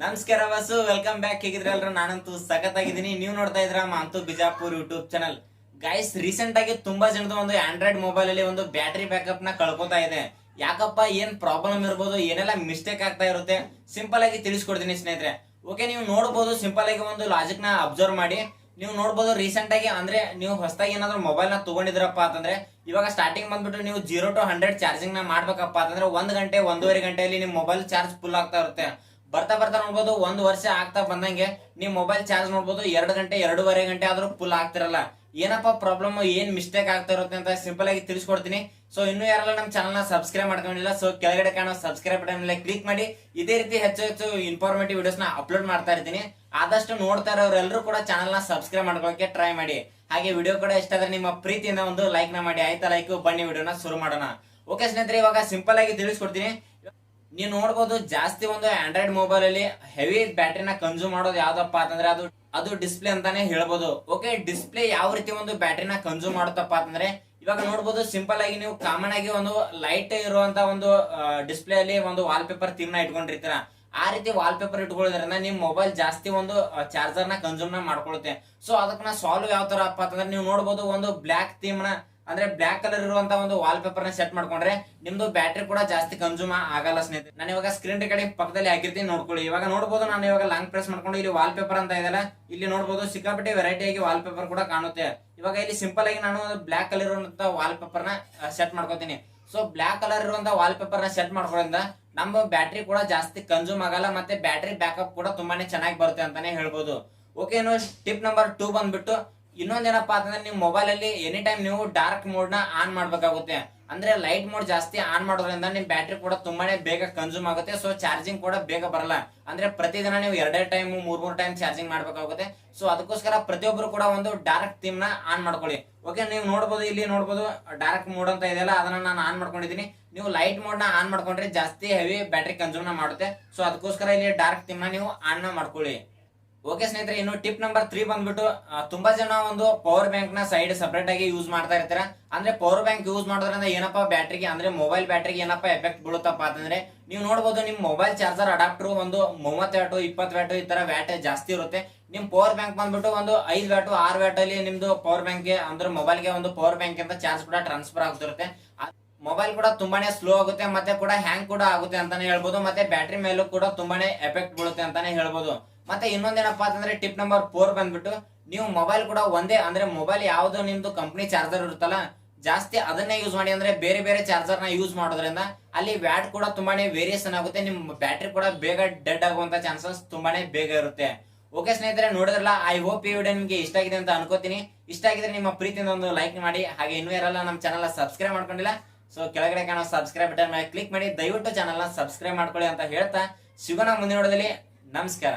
ನಮಸ್ಕಾರ bus welcome back ಹೇಗಿದ್ರಲ್ರ ನಾನಂತೂ ಸಖತ್ ಆಗಿದ್ದೀನಿ ನೀವು ನೋಡ್ತಾ ಇದ್ರ Mantu Bijapur YouTube channel guys recent ಆಗಿ ತುಂಬಾ ಜನದ ಒಂದು ಆಂಡ್ರಾಯ್ಡ್ ಮೊಬೈಲ್ ಅಲ್ಲಿ ಒಂದು ಬ್ಯಾಟರಿ ಬ್ಯಾಕಪ್ನ ಕಳ್ಕೊತಾ ಇದೆ. ಯಾಕಪ್ಪ, ಏನ್ ಪ್ರಾಬ್ಲಮ್ ಇರ್ಬೋದು, ಏನೆಲ್ಲ ಮಿಸ್ಟೇಕ್ ಆಗ್ತಾ ಇರುತ್ತೆ ಸಿಂಪಲ್ ಆಗಿ ತಿಳಿಸ್ಕೊಡ್ತೀನಿ ಸ್ನೇಹಿತರೆ. ಓಕೆ ನೀವು ನೋಡಬಹುದು ಸಿಂಪಲ್ ಆಗಿ ಒಂದು ಲಾಜಿಕ್ನ ಅಬ್ಸರ್ವ್ ಮಾಡಿ. ನೀವು ನೋಡಬಹುದು ರೀಸೆಂಟ್ ಆಗಿ ಅಂದ್ರೆ ನೀವು ಹೊಸದಾಗಿ ಏನಾದ್ರು ಮೊಬೈಲ್ನ ತಗೊಂಡಿದ್ರಪ್ಪ ಅಂತಂದ್ರೆ, ಇವಾಗ ಸ್ಟಾರ್ಟಿಂಗ್ ಬಂದ್ಬಿಟ್ಟು ನೀವು ಜೀರೋ ಟು ಹಂಡ್ರೆಡ್ ಚಾರ್ಜಿಂಗ್ನ ಮಾಡ್ಬೇಕಪ್ಪ ಅಂತಂದ್ರೆ, ಒಂದ್ ಗಂಟೆ, ಒಂದೂವರೆ ಗಂಟೆಯಲ್ಲಿ ನಿಮ್ ಮೊಬೈಲ್ ಚಾರ್ಜ್ ಫುಲ್ ಆಗ್ತಾ ಇರುತ್ತೆ. ಬರ್ತಾ ಬರ್ತಾ ನೋಡ್ಬೋದು, ಒಂದು ವರ್ಷ ಆಗ್ತಾ ಬಂದಂಗೆ ನಿಮ್ ಮೊಬೈಲ್ ಚಾರ್ಜ್ ನೋಡ್ಬೋದು, ಎರಡು ಗಂಟೆ, ಎರಡೂವರೆ ಗಂಟೆ ಆದ್ರೂ ಫುಲ್ ಆಗ್ತಿರಲ್ಲ. ಏನಪ್ಪಾ ಪ್ರಾಬ್ಲಮ್ ಏನ್ ಮಿಸ್ಟೇಕ್ ಆಗ್ತಾ ಇರುತ್ತೆ ಅಂತ ಸಿಂಪಲ್ ಆಗಿ ತಿಳಿಸ್ಕೊಡ್ತೀನಿ. ಸೊ ಇನ್ನು ಯಾರೆಲ್ಲ ನಮ್ಮ ಚಾನಲ್ನ ಸಬ್ಸ್ಕ್ರೈಬ್ ಮಾಡ್ಕೊಂಡಿಲ್ಲ ಸೊ ಕೆಳಗಡೆ ಕಾಣೋ ಸಬ್ಸ್ಕ್ರೈಬ್ ಬಟನ್ ಮೇಲೆ ಕ್ಲಿಕ್ ಮಾಡಿ. ಇದೇ ರೀತಿ ಹೆಚ್ಚು ಹೆಚ್ಚು ಇನ್ಫಾರ್ಮೇಟಿವ್ ವಿಡಿಯೋಸ್ನ ಅಪ್ಲೋಡ್ ಮಾಡ್ತಾ ಇರ್ತೀನಿ. ಆದಷ್ಟು ನೋಡ್ತಾ ಇರೋರೆಲ್ಲರೂ ಕೂಡ ಚಾನಲ್ನ ಸಬ್ಸ್ಕ್ರೈಬ್ ಮಾಡ್ಕೊಳಕ್ಕೆ ಟ್ರೈ ಮಾಡಿ. ಹಾಗೆ ವಿಡಿಯೋ ಕೂಡ ಇಷ್ಟ ಆದ್ರೆ ನಿಮ್ಮ ಪ್ರೀತಿಯಿಂದ ಒಂದು ಲೈಕ್ನ ಮಾಡಿ. ಆಯ್ತಾ ಲೈಕ್ ಬನ್ನಿ ವಿಡಿಯೋನ ಶುರು ಮಾಡೋಣ. ಓಕೆ ಸ್ನೇಹಿತರೆ, ಇವಾಗ ಸಿಂಪಲ್ ಆಗಿ ತಿಳಿಸ್ಕೊಡ್ತೀನಿ. ನೀವು ನೋಡ್ಬೋದು ಜಾಸ್ತಿ ಒಂದು ಆಂಡ್ರಾಯ್ಡ್ ಮೊಬೈಲ್ ಅಲ್ಲಿ ಹೆವಿ ಬ್ಯಾಟ್ರಿನ ಕನ್ಸ್ಯೂಮ್ ಮಾಡೋದು ಯಾವ್ದಪ್ಪ ಅಂತಂದ್ರೆ ಅದು ಅದು ಡಿಸ್ಪ್ಲೇ ಅಂತಾನೆ ಹೇಳ್ಬೋದು. ಓಕೆ ಡಿಸ್ಪ್ಲೇ ಯಾವ ರೀತಿ ಒಂದು ಬ್ಯಾಟ್ರಿನ ಕನ್ಸ್ಯೂಮ್ ಮಾಡುತ್ತಪ್ಪ ಅಂತಂದ್ರೆ, ಇವಾಗ ನೋಡ್ಬೋದು ಸಿಂಪಲ್ ಆಗಿ ನೀವು ಕಾಮನ್ ಆಗಿ ಒಂದು ಲೈಟ್ ಇರುವಂತ ಒಂದು ಡಿಸ್ಪ್ಲೇ ಅಲ್ಲಿ ಒಂದು ವಾಲ್ ಪೇಪರ್ ಥೀಮ್ನ ಇಟ್ಕೊಂಡಿರ್ತೀರ. ಆ ರೀತಿ ವಾಲ್ ಪೇಪರ್ ಇಟ್ಕೊಳ್ಳೋದ್ರಿಂದ ನಿಮ್ ಮೊಬೈಲ್ ಜಾಸ್ತಿ ಒಂದು ಚಾರ್ಜರ್ನ ಕನ್ಸ್ಯೂಮ್ನ ಮಾಡ್ಕೊಳುತ್ತೆ. ಸೊ ಅದಕ್ಕ ಸಾಲ್ವ್ ಯಾವ ತರ ಅಪ್ಪ ಅಂತಂದ್ರೆ, ನೀವು ನೋಡ್ಬೋದು ಒಂದು ಬ್ಲಾಕ್ ಥೀಮ್ನ ಅಂದ್ರೆ ಬ್ಲಾಕ್ ಕಲರ್ ಇರುವಂತ ಒಂದು ವಾಲ್ ಪೇಪರ್ನ ಸೆಟ್ ಮಾಡ್ಕೊಂಡ್ರೆ ನಿಮ್ದು ಬ್ಯಾಟ್ರಿ ಕೂಡ ಜಾಸ್ತಿ ಕನ್ಸ್ಯೂಮ್ ಆಗಲ್ಲ ಸ್ನೇಹಿತರೆ. ನಾನು ಇವಾಗ ಸ್ಕ್ರೀನ್ ಕಡೆ ಪಕ್ಕದಲ್ಲಿ ಆಗಿರ್ತೀನಿ ನೋಡ್ಕೊಳ್ಳಿ. ಇವಾಗ ನೋಡಬಹುದು ನಾನು, ಇವಾಗ ಲಾಂಗ್ ಪ್ರೆಸ್ ಮಾಡ್ಕೊಂಡು ಇಲ್ಲಿ ವಾಲ್ ಪೇಪರ್ ಅಂತ ಇದೆಲ್ಲ ಇಲ್ಲಿ ನೋಡಬಹುದು ಸಿಕ್ಕಾಪಟ್ಟೆ ವೆರೈಟಿ ಆಗಿ ವಾಲ್ ಪೇಪರ್ ಕೂಡ ಕಾಣುತ್ತೆ. ಇವಾಗ ಇಲ್ಲಿ ಸಿಂಪಲ್ ಆಗಿ ನಾನು ಬ್ಲಾಕ್ ಕಲರ್ ಇರುವಂತ ವಾಲ್ ಪೇಪರ್ನ ಸೆಟ್ ಮಾಡ್ಕೋತೀನಿ. ಸೊ ಬ್ಲಾಕ್ ಕಲರ್ ಇರುವಂತ ವಾಲ್ ಪೇಪರ್ನ ಸೆಟ್ ಮಾಡ್ಕೊಳ್ಳೋದ್ರಿಂದ ನಮ್ಮ ಬ್ಯಾಟ್ರಿ ಕೂಡ ಜಾಸ್ತಿ ಕನ್ಸ್ಯೂಮ್ ಆಗಲ್ಲ, ಮತ್ತೆ ಬ್ಯಾಟ್ರಿ ಬ್ಯಾಕಪ್ ಕೂಡ ತುಂಬಾನೇ ಚೆನ್ನಾಗಿ ಬರುತ್ತೆ ಅಂತಾನೆ ಹೇಳ್ಬೋದು. ಓಕೆ ಟಿಪ್ ನಂಬರ್ ಟೂ ಬಂದ್ಬಿಟ್ಟು ಇನ್ನೊಂದೇನಪ್ಪ ಅಂತಂದ್ರೆ ನೀವು ಮೊಬೈಲ್ ಅಲ್ಲಿ ಎನಿ ಟೈಮ್ ನೀವು ಡಾರ್ಕ್ ಮೋಡ್ನ ಆನ್ ಮಾಡ್ಬೇಕಾಗುತ್ತೆ. ಅಂದ್ರೆ ಲೈಟ್ ಮೋಡ್ ಜಾಸ್ತಿ ಆನ್ ಮಾಡೋದ್ರಿಂದ ನಿಮ್ ಬ್ಯಾಟ್ರಿ ಕೂಡ ತುಂಬಾನೇ ಬೇಗ ಕನ್ಸ್ಯೂಮ್ ಆಗುತ್ತೆ. ಸೊ ಚಾರ್ಜಿಂಗ್ ಕೂಡ ಬೇಗ ಬರಲ್ಲ. ಅಂದ್ರೆ ಪ್ರತಿದಿನ ನೀವು ಎರಡೇ ಟೈಮ್ ಮೂರ್ ಮೂರ್ ಟೈಮ್ ಚಾರ್ಜಿಂಗ್ ಮಾಡ್ಬೇಕಾಗುತ್ತೆ. ಸೊ ಅದಕ್ಕೋಸ್ಕರ ಪ್ರತಿಯೊಬ್ಬರು ಕೂಡ ಒಂದು ಡಾರ್ಕ್ ಥೀಮ್ನ ಆನ್ ಮಾಡ್ಕೊಳ್ಳಿ. ಓಕೆ ನೀವು ನೋಡ್ಬೋದು, ಇಲ್ಲಿ ನೋಡ್ಬೋದು ಡಾರ್ಕ್ ಮೋಡ್ ಅಂತ ಇದೆಯಲ್ಲ, ಅದನ್ನ ನಾನು ಆನ್ ಮಾಡ್ಕೊಂಡಿದ್ದೀನಿ. ನೀವು ಲೈಟ್ ಮೋಡ್ನ ಆನ್ ಮಾಡ್ಕೊಂಡ್ರೆ ಜಾಸ್ತಿ ಹೆವಿ ಬ್ಯಾಟ್ರಿ ಕನ್ಸ್ಯೂಮ್ ಮಾಡುತ್ತೆ. ಸೊ ಅದಕ್ಕೋಸ್ಕರ ಇಲ್ಲಿ ಡಾರ್ಕ್ ಥೀಮ್ನ ನೀವು ಆನ್ ಮಾಡ್ಕೊಳ್ಳಿ. ಓಕೆ ಸ್ನೇಹಿತರೆ, ಇನ್ನು ಟಿಪ್ ನಂಬರ್ ತ್ರೀ ಬಂದ್ಬಿಟ್ಟು ತುಂಬಾ ಜನ ಒಂದು ಪವರ್ ಬ್ಯಾಂಕ್ನ ಸೈಡ್ ಸಪರೇಟ್ ಆಗಿ ಯೂಸ್ ಮಾಡ್ತಾ ಇರ್ತಾರೆ? ಅಂದ್ರೆ ಪವರ್ ಬ್ಯಾಂಕ್ ಯೂಸ್ ಮಾಡೋದ್ರಿಂದ ಏನಪ್ಪಾ ಬ್ಯಾಟ್ರಿಗೆ ಅಂದ್ರೆ ಮೊಬೈಲ್ ಬ್ಯಾಟ್ರಿಗೆ ಏನಪ್ಪಾ ಎಫೆಕ್ಟ್ ಬೀಳುತ್ತಪ್ಪ ಅಂತಂದ್ರೆ, ನೀವು ನೋಡಬಹುದು ನಿಮ್ ಮೊಬೈಲ್ ಚಾರ್ಜರ್ ಅಡಾಪ್ಟರ್ ಒಂದು ಮೂವತ್ತು ವ್ಯಾಟು ಇಪ್ಪತ್ತು ವ್ಯಾಟು ಈ ತರ ವ್ಯಾಟ್ ಜಾಸ್ತಿ ಇರುತ್ತೆ. ನಿಮ್ ಪವರ್ ಬ್ಯಾಂಕ್ ಬಂದ್ಬಿಟ್ಟು ಒಂದು ಐದು ವ್ಯಾಟು ಆರು ವ್ಯಾಟ್ ಅಲ್ಲಿ ನಿಮ್ದು ಪವರ್ ಬ್ಯಾಂಕ್ ಅಂದ್ರೆ ಮೊಬೈಲ್ಗೆ ಒಂದು ಪವರ್ ಬ್ಯಾಂಕ್ ಅಂತ ಚಾರ್ಜ್ ಕೂಡ ಟ್ರಾನ್ಸ್ಫರ್ ಆಗ್ತಿರುತ್ತೆ. ಮೊಬೈಲ್ ಕೂಡ ತುಂಬಾನೇ ಸ್ಲೋ ಆಗುತ್ತೆ, ಮತ್ತೆ ಕೂಡ ಹ್ಯಾಂಗ್ ಕೂಡ ಆಗುತ್ತೆ ಅಂತಾನೆ ಹೇಳ್ಬೋದು, ಮತ್ತೆ ಬ್ಯಾಟ್ರಿ ಮೇಲೂ ಕೂಡ ತುಂಬಾನೇ ಎಫೆಕ್ಟ್ ಬೀಳುತ್ತೆ ಅಂತಾನೆ ಹೇಳ್ಬೋದು. ಮತ್ತೆ ಇನ್ನೊಂದೇನಪ್ಪ ಅಂತಂದ್ರೆ ಟಿಪ್ ನಂಬರ್ ಫೋರ್ ಬಂದ್ಬಿಟ್ಟು, ನೀವು ಮೊಬೈಲ್ ಕೂಡ ಒಂದೇ, ಅಂದ್ರೆ ಮೊಬೈಲ್ ಯಾವ್ದು ನಿಮ್ದು ಕಂಪ್ನಿ ಚಾರ್ಜರ್ ಇರುತ್ತಲ್ಲ, ಜಾಸ್ತಿ ಅದನ್ನೇ ಯೂಸ್ ಮಾಡಿ ಅಂದ್ರೆ ಬೇರೆ ಬೇರೆ ಚಾರ್ಜರ್ನ ಯೂಸ್ ಮಾಡೋದ್ರಿಂದ ಅಲ್ಲಿ ವ್ಯಾಟ್ ಕೂಡ ತುಂಬಾನೇ ವೇರಿಯೇಷನ್ ಆಗುತ್ತೆ, ನಿಮ್ ಬ್ಯಾಟ್ರಿ ಕೂಡ ಬೇಗ ಡೆಡ್ ಆಗುವಂತ ಚಾನ್ಸಸ್ ತುಂಬಾನೇ ಬೇಗ ಇರುತ್ತೆ. ಓಕೆ ಸ್ನೇಹಿತರೆ, ನೋಡಿದ್ರಲ್ಲ ಐ ಹೋಪ್ ಈ ವಿಡಿಯೋ ನಿಮ್ಗೆ ಇಷ್ಟ ಆಗಿದೆ ಅಂತ ಅನ್ಕೋತೀನಿ. ಇಷ್ಟ ಆಗಿದ್ರೆ ನಿಮ್ಮ ಪ್ರೀತಿಯಿಂದ ಒಂದು ಲೈಕ್ ಮಾಡಿ, ಹಾಗೆ ಇನ್ನೂ ಯಾರೆಲ್ಲ ನಮ್ಮ ಚಾನಲ್ ಸಬ್ಸ್ಕ್ರೈಬ್ ಮಾಡ್ಕೊಂಡಿಲ್ಲ ಸೊ ಕೆಳಗಡೆ ಕಾಣೋ ಸಬ್ಸ್ಕ್ರೈಬ್ ಬಟನ್ ಮೇಲೆ ಕ್ಲಿಕ್ ಮಾಡಿ, ದಯವಿಟ್ಟು ಚಾನಲ್ನ ಸಬ್ಸ್ಕ್ರೈಬ್ ಮಾಡ್ಕೊಳ್ಳಿ ಅಂತ ಹೇಳ್ತಾ, ಸಿಗೋಣ ಮುಂದಿನ ನೋಡೋದಲ್ಲಿ ನಮಸ್ಕಾರ.